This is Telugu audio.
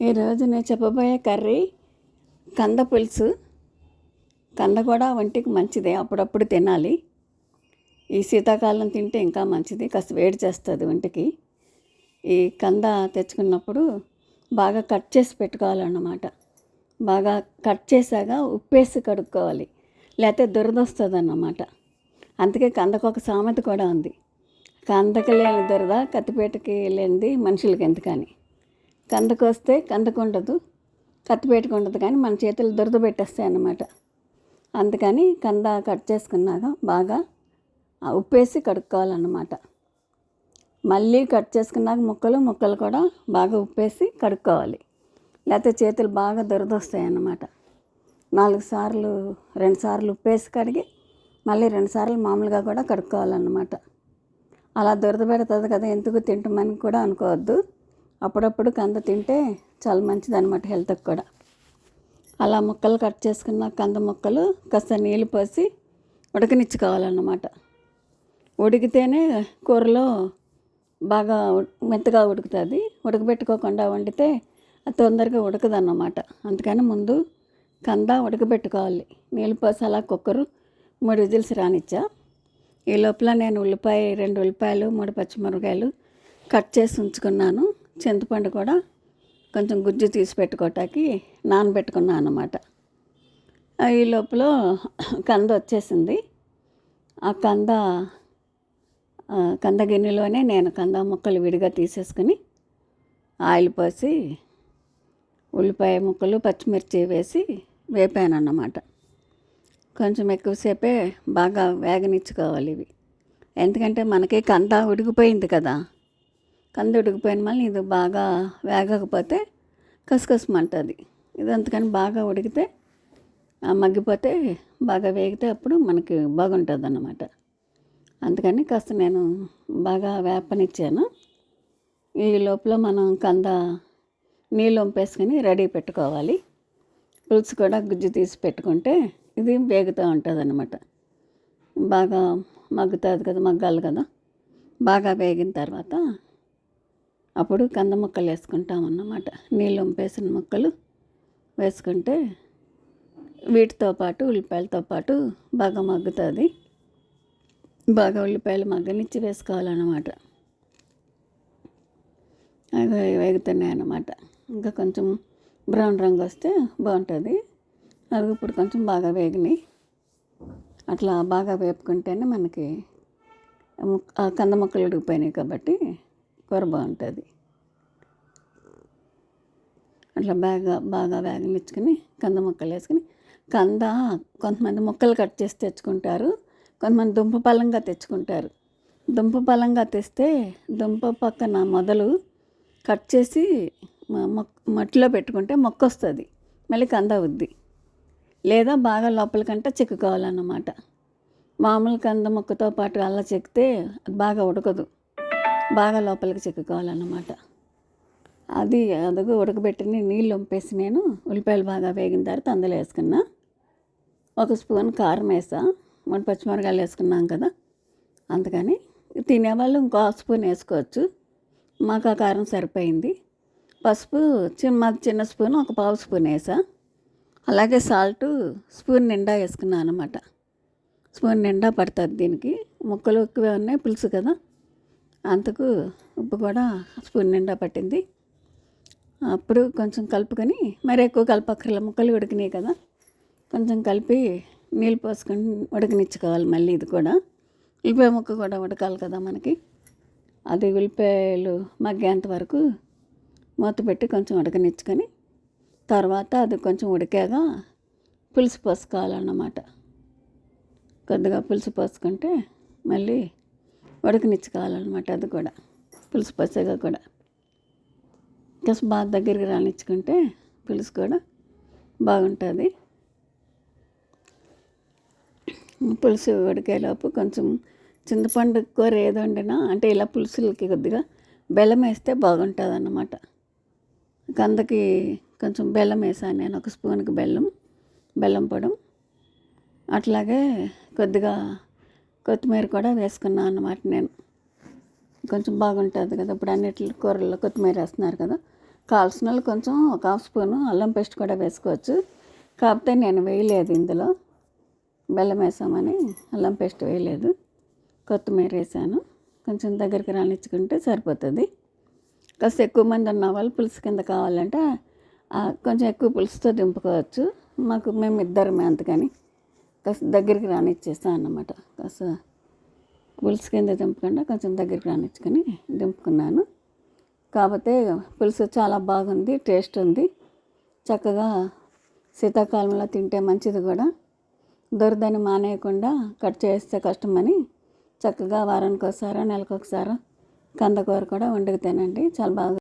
ఈరోజు నేను చెప్పబోయే కర్రీ కంద పులుసు. కంద కూడా వంటికి మంచిదే అప్పుడప్పుడు తినాలి. ఈ శీతాకాలం తింటే ఇంకా మంచిది కాస్త వేడి చేస్తుంది వంటికి ఈ కంద తెచ్చుకున్నప్పుడు బాగా కట్ చేసి పెట్టుకోవాలన్నమాట. బాగా కట్ చేసాక ఉప్పేసి కడుక్కోవాలి లేకపోతే దురదొస్తుంది అన్నమాట అందుకే కందకు ఒక సామెత కూడా ఉంది. కందకి లేని దురద కత్తిపేటకి లేనిది మనుషులకి ఎందుకని? కందకు వస్తే కందకు ఉండదు కత్తిపేటకు ఉండదు కానీ మన చేతులు దురద పెట్టేస్తాయి అన్నమాట. అందుకని కంద కట్ చేసుకున్నాక బాగా ఆ ఉప్పేసి కడుక్కోవాలన్నమాట. మళ్ళీ కట్ చేసుకున్నాక ముక్కలు ముక్కలు కూడా బాగా ఉప్పేసి కడుక్కోవాలి. లేకపోతే చేతులు బాగా దురద వస్తాయి అన్నమాట. నాలుగు సార్లు రెండు సార్లు ఉప్పేసి కడిగి మళ్ళీ రెండు సార్లు మామూలుగా కూడా కడుక్కోవాలన్నమాట. అలా దురద పెడుతుంది కదా ఎందుకు తింటామని కూడా అనుకోవద్దు. అప్పుడప్పుడు కంద తింటే చాలా మంచిది అనమాట హెల్త్కి కూడా. అలా ముక్కలు కట్ చేసుకున్న కంద ముక్కలు కాస్త నీళ్ళు పోసి ఉడకనిచ్చుకోవాలన్నమాట. ఉడికితేనే కూరలో బాగా మెత్తగా ఉడుకుతుంది. ఉడకబెట్టుకోకుండా వండితే అది తొందరగా ఉడకదన్నమాట. అందుకని ముందు కంద ఉడకబెట్టుకోవాలి. నీళ్ళు పోసి అలా కుక్కరు మూడు విజిల్స్ రానిచ్చా. ఈ లోపల నేను ఉల్లిపాయ రెండు ఉల్లిపాయలు మూడు పచ్చిమిరపకాయలు కట్ చేసి ఉంచుకున్నాను. చింతపండు కూడా కొంచెం గుజ్జు తీసి పెట్టుకోవటానికి నానబెట్టుకున్నాను అనమాట ఈ లోపల కంద వచ్చేసింది. ఆ కంద కంద గిన్నెలోనే నేను కంద ముక్కలు విడిగా తీసేసుకుని ఆయిల్ పోసి ఉల్లిపాయ ముక్కలు పచ్చిమిర్చి వేసి వేపాను అన్నమాట. కొంచెం ఎక్కువసేపే బాగా వేగనిచ్చుకోవాలి ఇవి. ఎందుకంటే మనకి కంద ఉడికిపోయింది కదా. కంది ఉడికిపోయిన మళ్ళీ ఇది బాగా వేగకపోతే కసకసమంటుంది. ఇది అందుకని బాగా ఉడికితే ఆ మగ్గిపోతే బాగా వేగితే అప్పుడు మనకి బాగుంటుంది అన్నమాట అందుకని కాస్త నేను బాగా వేపనిచ్చాను. ఈ లోపల మనం కంద నీళ్ళు వంపేసుకొని రెడీ పెట్టుకోవాలి. పులుసు కూడా గుజ్జు తీసి పెట్టుకుంటే ఇది వేగుతూ ఉంటుంది అనమాట బాగా మగ్గుతుంది కదా మగ్గాలి కదా. బాగా వేగిన తర్వాత అప్పుడు కంద ముక్కలు వేసుకుంటాం అన్నమాట నీళ్ళు ఉంపేసిన ముక్కలు వేసుకుంటే వీటితో పాటు ఉల్లిపాయలతో పాటు బాగా మగ్గుతుంది. బాగా ఉల్లిపాయలు మగ్గనిచ్చి వేసుకోవాలన్నమాట. అవి వేగుతున్నాయి అన్నమాట ఇంకా కొంచెం బ్రౌన్ రంగు వస్తే బాగుంటుంది. అవి ఇప్పుడు కొంచెం బాగా వేగినాయి. అట్లా బాగా వేపుకుంటేనే మనకి ఆ కంద ముక్కలు ఉడికిపోయినాయి కాబట్టి కూర బాగుంటుంది. అట్లా బాగా బాగా వేగనిచ్చుకొని కంద ముక్కలు వేసుకుని కంద కొంతమంది ముక్కలు కట్ చేసి తెచ్చుకుంటారు కొంతమంది దుంప పలంగా తెచ్చుకుంటారు. దుంప పలంగా తెస్తే దుంప పక్కన మొదలు కట్ చేసి మట్టిలో పెట్టుకుంటే మొక్క వస్తుంది మళ్ళీ కంద అవుద్ది. లేదా బాగా లోపలికంటే చిక్కుకోవాలన్నమాట. మామూలు కంద మొక్కతో పాటు అలా చెక్కితే అది బాగా ఉడకదు. బాగా లోపలికి చిక్కుకోవాలన్నమాట. అది అదొక ఉడకబెట్టిన నీళ్ళు వంపేసి నేను ఉల్లిపాయలు బాగా వేగిన తర్వాత అందులో వేసుకున్నా. ఒక స్పూన్ కారం వేసా. మన పచ్చిమిరకాయలు వేసుకున్నాం కదా అందుకని తినేవాళ్ళు ఇంకో స్పూన్ వేసుకోవచ్చు. మాకు ఆ కారం సరిపోయింది. పసుపు చిన్న చిన్న స్పూన్ ఒక పావు స్పూన్ వేసా. అలాగే సాల్ట్ స్పూన్ నిండా వేసుకున్నాను అనమాట స్పూన్ నిండా పడుతుంది దీనికి. ముక్కలు ఎక్కువే ఉన్నాయి పులుసు కదా. అంతకు ఉప్పు కూడా స్పూన్ నిండా పట్టింది. అప్పుడు కొంచెం కలుపుకొని మరి ఎక్కువ కలపక్కర్ల ముక్కలు ఉడికినాయి కదా. కొంచెం కలిపి నీళ్ళు పోసుకొని ఉడకనిచ్చుకోవాలి మళ్ళీ ఇది కూడా. ఉల్లిపాయ ముక్క కూడా ఉడకాలి కదా మనకి. అది ఉల్లిపాయలు మగ్గేంత వరకు మూత పెట్టి కొంచెం ఉడకనిచ్చుకొని తర్వాత అది కొంచెం ఉడికాక పులుసు పోసుకోవాలన్నమాట. కొద్దిగా పులుసు పోసుకుంటే మళ్ళీ ఉడకనిచ్చుకోవాలన్నమాట అది కూడా. పులుసు పచ్చగా కూడా. కాస్త బాగా దగ్గరికి రానిచ్చుకుంటే పులుసు కూడా బాగుంటుంది. పులుసు ఉడికేలోపు కొంచెం చింతపండు కూర ఏది వండినా అంటే ఇలా పులుసులకి కొద్దిగా బెల్లం వేస్తే బాగుంటుంది అన్నమాట కందకి కొంచెం బెల్లం వేసాను నేను ఒక స్పూన్కి బెల్లం బెల్లం పొడం. అట్లాగే కొద్దిగా కొత్తిమీర కూడా వేసుకున్నాను అన్నమాట నేను. కొంచెం బాగుంటుంది కదా ఇప్పుడు అన్నిటి కూరల్లో కొత్తిమీర వేస్తున్నారు కదా కావాల్సిన వాళ్ళు కొంచెం ఒక హాఫ్ స్పూను అల్లం పేస్ట్ కూడా వేసుకోవచ్చు. కాకపోతే నేను వేయలేదు ఇందులో. బెల్లం వేసామని అల్లం పేస్ట్ వేయలేదు. కొత్తిమీర వేసాను. కొంచెం దగ్గరికి రానిచ్చుకుంటే సరిపోతుంది. కాస్త ఎక్కువ మంది ఉన్న వాళ్ళు పులుసు కింద కావాలంటే కొంచెం ఎక్కువ పులుసుతో దింపుకోవచ్చు. మాకు మేము ఇద్దరమే అందుకని కాస్త దగ్గరికి రానిచ్చేస్తాను అన్నమాట. కాస్త పులుసు కింద దింపకుండా కొంచెం దగ్గరికి రానిచ్చుకొని దింపుకున్నాను. కాకపోతే పులుసు చాలా బాగుంది టేస్ట్ ఉంది. చక్కగా శీతాకాలంలో తింటే మంచిది కూడా. దొరదని మానేయకుండా కట్ చేస్తే కష్టమని చక్కగా వారానికి ఒకసారి నెలకు ఒకసారి కందకూర కూడా వండుకు తినండి చాలా బాగా